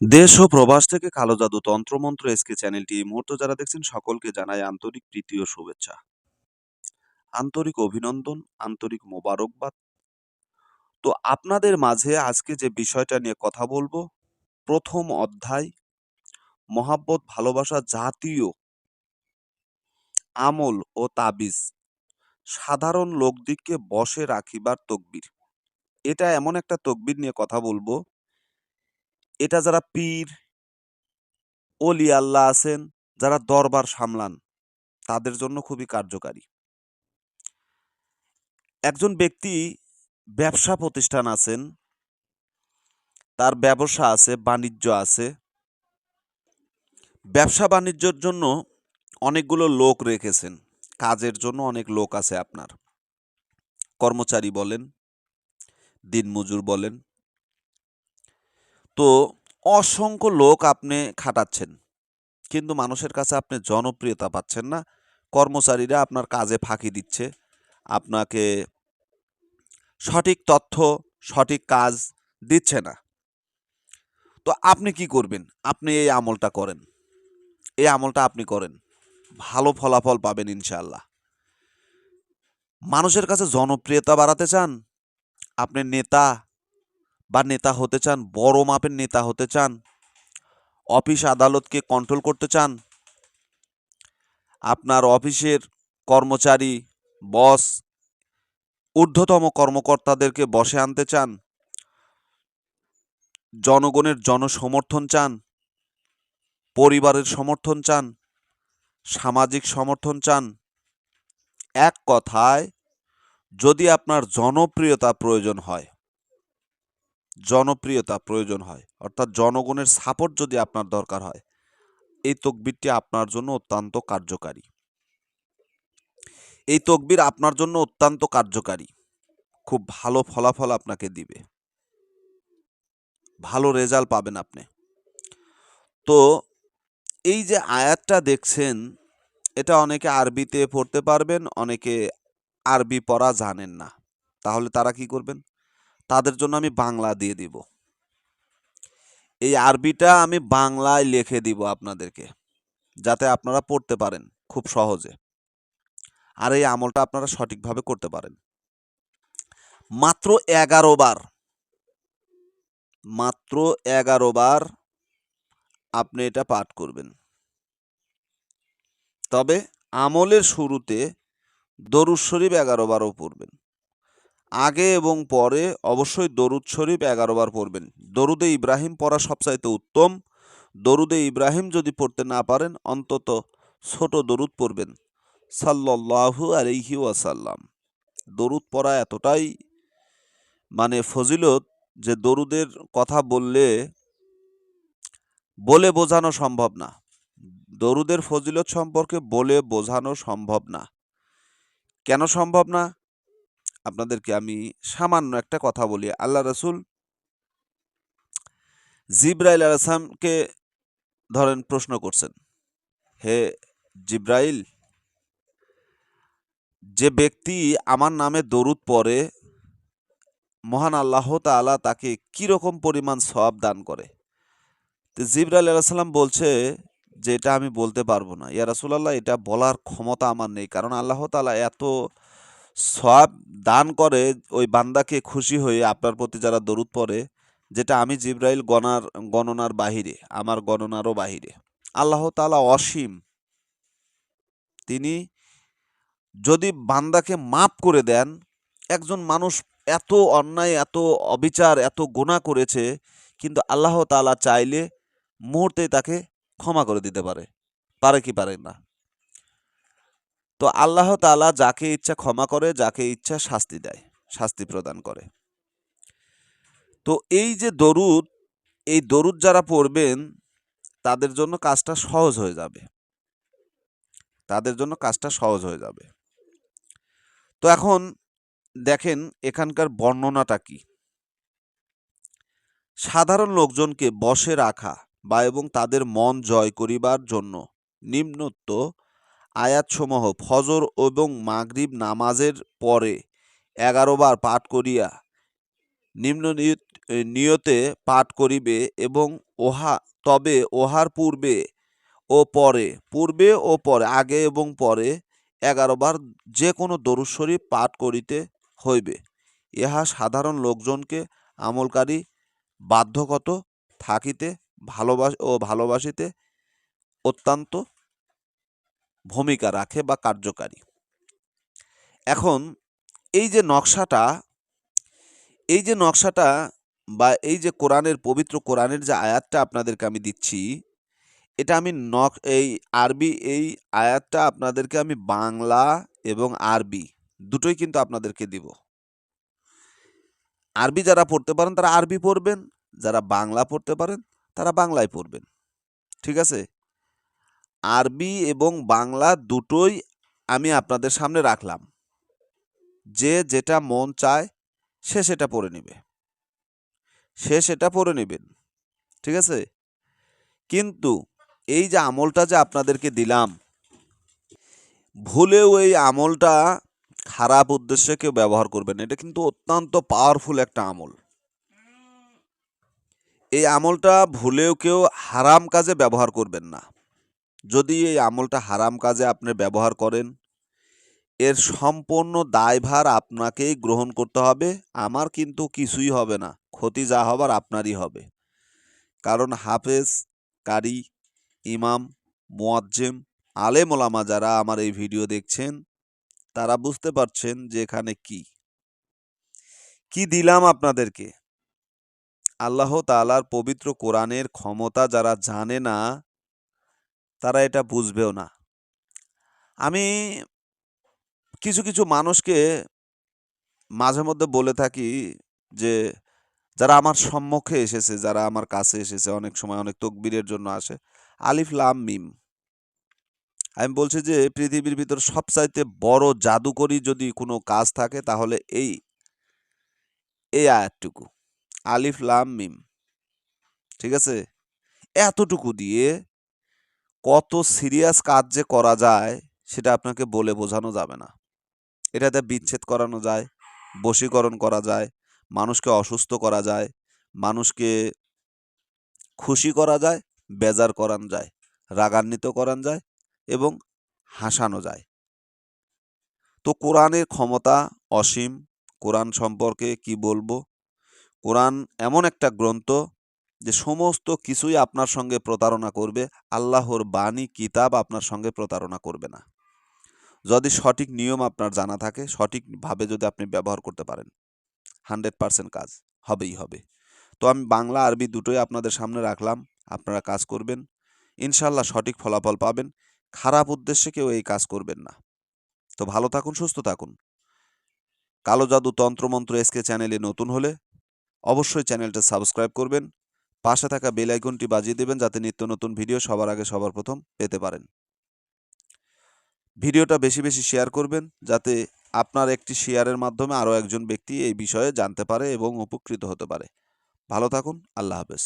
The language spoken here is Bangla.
দেশ ও প্রবাস থেকে কালো জাদু তন্ত্রমন্ত্র এসকে চ্যানেলটি এই মুহূর্তে যারা দেখছেন, সকলকে জানাই আন্তরিক প্রীতি ও শুভেচ্ছা। আন্তরিক অভিনন্দন, আন্তরিক মোবারকবাদ। তো আপনাদের মাঝে আজকে যে বিষয়টা নিয়ে কথা বলব, প্রথম অধ্যায়, মহাব্বত, ভালোবাসা জাতীয় আমল ও তাবিজ। সাধারণ লোকদিককে বশে রাখিবার তকবির। এটা এমন একটা তকবির নিয়ে কথা বলব এটা যারা পীর অলি আল্লাহ আছেন, যারা দরবার সামলান, তাদের জন্য খুবই কার্যকারী। একজন ব্যক্তি ব্যবসা প্রতিষ্ঠান আছেন, তার ব্যবসা আছে, বাণিজ্য আছে। ব্যবসা বাণিজ্যর জন্য অনেকগুলো লোক রেখেছেন, কাজের জন্য অনেক লোক আছে আপনার। কর্মচারী বলেন, দিনমজুর বলেন তো অসংখ্য লোক আপনি খাটাচ্ছেন। কিন্তু মানুষের কাছে আপনি জনপ্রিয়তা পাচ্ছেন না। কর্মচারীরা আপনার কাজে ফাঁকি দিচ্ছে। আপনাকে সঠিক তথ্য, সঠিক কাজ দিচ্ছে না। তো আপনি কি করবেন? আপনি এই আমলটা করেন। এই আমলটা আপনি করেন। ভালো ফলাফল পাবেন ইনশাআল্লাহ। মানুষের কাছে জনপ্রিয়তা বাড়াতে চান। আপনি নেতা বা নেতা হতে চান, বড় মাপের নেতা হতে চান, অফিস আদালতকে কন্ট্রোল করতে চান, আপনার অফিসের কর্মচারী বস ঊর্ধ্বতম কর্মকর্তাদেরকে বসে আনতে চান, জনগণের জনসমর্থন চান, পরিবারের সমর্থন চান, সামাজিক সমর্থন চান, এক কথায় যদি আপনার জনপ্রিয়তা প্রয়োজন হয় জনপ্রিয়তা প্রয়োজন হয়। অর্থাৎ জনগণের সাপোর্ট যদি আপনার দরকার হয়, এই তকবিরটি আপনার জন্য অত্যন্ত কার্যকারী। এই তকবির আপনার জন্য অত্যন্ত কার্যকারী। খুব ভালো ফলাফল আপনাকে দিবে। ভালো রেজাল্ট পাবেন আপনি। তো, এই যে আয়াতটা দেখছেন, এটা অনেকে আরবিতে পড়তে পারবেন, অনেকে আরবি পড়া জানেন না। তাহলে তারা কি করবেন? তাদের জন্য আমি বাংলা দিয়ে দিব। এই আরবিটা আমি বাংলায় লিখে দিব আপনাদেরকে, যাতে আপনারা পড়তে পারেন খুব সহজে। আর এই আমলটা আপনারা সঠিকভাবে করতে পারেন। মাত্র এগারো বার, মাত্র এগারো বার আপনি এটা পাঠ করবেন। তবে আমলের শুরুতে দরুদ শরীফ এগারো বারও পড়বেন। আগে এবং পরে অবশ্যই দরুদ শরীফ এগারো বার পড়বেন। দরুদে ইব্রাহিম পড়া সবচাইতে উত্তম। দরুদে ইব্রাহিম যদি পড়তে না পারেন, অন্তত ছোট দরুদ পড়বেন। সাল্লাল্লাহু আলাইহি ওয়াসাল্লাম। দরুদ পড়া এতটাই মানে ফজিলত যে দরুদের কথা বললে, বলে বোঝানো সম্ভব না। দরুদের ফজিলত সম্পর্কে বলে বোঝানো সম্ভব না। কেন সম্ভব না? আপনাদেরকে আমি সামান্য একটা কথা বলি। আল্লাহ রসুল জিব্রাইল আলাইসলামকে ধরেন প্রশ্ন করছেন, হে জিব্রাইল, যে ব্যক্তি আমার নামে দরুদ পড়ে, মহান আল্লাহ তাআলা তাকে কি রকম পরিমাণ সব দান করে? তো জিব্রাইল আলাইসাল্লাম বলছে যে, এটা আমি বলতে পারব না। ইয়া রাসূলুল্লাহ, এটা বলার ক্ষমতা আমার নেই। কারণ আল্লাহ তাআলা এত সব দান করে ওই বান্দাকে খুশি হয়ে আপনার প্রতি যারা দরুদ পড়ে, যেটা আমি জিব্রাইল গণার, গণনার বাহিরে, আমার গণনারও বাহিরে। আল্লাহ তালা অসীম। তিনি যদি বান্দাকে মাপ করে দেন, একজন মানুষ এত অন্যায়, এত অবিচার, এত গোনা করেছে, কিন্তু আল্লাহ তাআলা চাইলে মুহূর্তে তাকে ক্ষমা করে দিতে পারে। পারে কি পারে না। তো আল্লাহ তালা যাকে ইচ্ছা ক্ষমা করে, যাকে ইচ্ছা শাস্তি দেয়, শাস্তি প্রদান করে। তো এই যে দরুদ, এই দরুদ যারা পড়বেন, তাদের জন্য কাজটা সহজ হয়ে যাবে। তাদের জন্য কাজটা সহজ হয়ে যাবে। তো এখন দেখেন এখানকার বর্ণনাটা কি। সাধারণ লোকজনকে বশে রাখা বা এবং তাদের মন জয় করিবার জন্য নিম্নোক্ত আয়াতসমূহ ফজর এবং মাগরিব নামাজের পরে এগারো বার পাঠ করিয়া নিম্ন নিয়ত- পাঠ করিবে এবং ওহা, তবে ওহার পূর্বে ও পরে, পূর্বে ও পরে, আগে এবং পরে এগারো বার যে কোনো দরুদ শরীফ পাঠ করিতে হইবে। ইহা সাধারণ লোকজনকে আমলকারী বাধ্যগত থাকিতে ভালোবাস, ও ভালোবাসিতে অত্যন্ত ভূমিকা রাখে বা কার্যকারী। এখন এই যে নকশাটা, এই যে নকশাটা বা এই যে কোরআনের, পবিত্র কোরআনের যে আয়াতটা আপনাদেরকে আমি দিচ্ছি, এটা আমি নক, এই আরবি, এই আয়াতটা আপনাদেরকে আমি বাংলা এবং আরবি দুটোই কিন্তু আপনাদেরকে দিব। আরবি যারা পড়তে পারেন, তারা আরবি পড়বেন, যারা বাংলা পড়তে পারেন, তারা বাংলায় পড়বেন। ঠিক আছে? আরবি এবং বাংলা দুটোই আমি আপনাদের সামনে রাখলাম। যে যেটা মন চায়, সে সেটা পড়ে নেবে। সে সেটা পড়ে নেবেন, ঠিক আছে? কিন্তু এই যে আমলটা যে আপনাদেরকে দিলাম, ভুলেও এই আমলটা খারাপ উদ্দেশ্যে কেউ ব্যবহার করবেন। এটা কিন্তু অত্যন্ত পাওয়ারফুল একটা আমল। এই আমলটা ভুলেও কেউ হারাম কাজে ব্যবহার করবেন না। যদি এই আমলটা হারাম কাজে আপনি ব্যবহার করেন, এর সম্পূর্ণ দায়ভার আপনাকেই গ্রহণ করতে হবে, আমার কিন্তু কিছুই হবে না, ক্ষতি যা হবার আপনারই হবে। কারণ হাফেজ, কারি, ইমাম, মোয়াজ্জেম, আলেম ওলামা যারা আমার এই ভিডিও দেখছেন, তারা বুঝতে পারছেন যে এখানে কি। কি দিলাম আপনাদেরকে? আল্লাহ তাআলার পবিত্র কোরআনের ক্ষমতা যারা জানে না তারা এটা বুঝবেও না। আমি কিছু কিছু মানুষকে মাঝে মধ্যে বলে থাকি যে, যারা আমার সম্মুখে এসেছে, যারা আমার কাছে এসেছে, অনেক সময় অনেক তকবীরের জন্য আসে, আলিফ, লাম, মিম। আমি বলছি যে, পৃথিবীর ভিতর সবচাইতে বড় জাদুকরি যদি কোনো কাজ থাকে, তাহলে এই এই আয়াতটুকু। আলিফ, লাম, মিম। ঠিক আছে? এতটুকু দিয়ে কত সিরিয়াস কাজ যে করা যায়, সেটা আপনাকে বলে বোঝানো যাবে না। এটাতে বিচ্ছেদ করানো যায়, বশীকরণ করা যায়, মানুষকে অসুস্থ করা যায়, মানুষকে খুশি করা যায়, বেজার করান যায়, রাগান্বিত করান যায় এবং হাসানো যায়। তো কোরআনের ক্ষমতা অসীম, কোরআন সম্পর্কে কি বলব? কোরআন এমন একটা গ্রন্থ যে সমস্ত কিছুই আপনার সঙ্গে প্রতারণা করবে, আল্লাহর বাণী, কিতাব আপনার সঙ্গে প্রতারণা করবে না। যদি সঠিক নিয়ম আপনার জানা থাকে, সঠিকভাবে যদি আপনি ব্যবহার করতে পারেন, হান্ড্রেড পার্সেন্ট কাজ, হবেই হবে। তো আমি বাংলা, আরবি দুটোই আপনাদের সামনে রাখলাম, আপনারা কাজ করবেন ইনশাল্লাহ সঠিক ফলাফল পাবেন, খারাপ উদ্দেশ্যে কেউ এই কাজ করবেন না। তো ভালো থাকুন, সুস্থ থাকুন। কালো জাদু তন্ত্রমন্ত্র এসকে চ্যানেলে নতুন হলে অবশ্যই চ্যানেলটা সাবস্ক্রাইব করবেন পাশে থাকা বেল আইকনটি বাজিয়ে দেবেন যাতে নিত্য নতুন ভিডিও সবার আগে সবার প্রথম পেতে পারেন। ভিডিওটা বেশি বেশি শেয়ার করবেন যাতে আপনার একটি শেয়ারের মাধ্যমে আরও একজন ব্যক্তি এই বিষয়ে জানতে পারে এবং উপকৃত হতে পারে। ভালো থাকুন, আল্লাহ হাফেজ।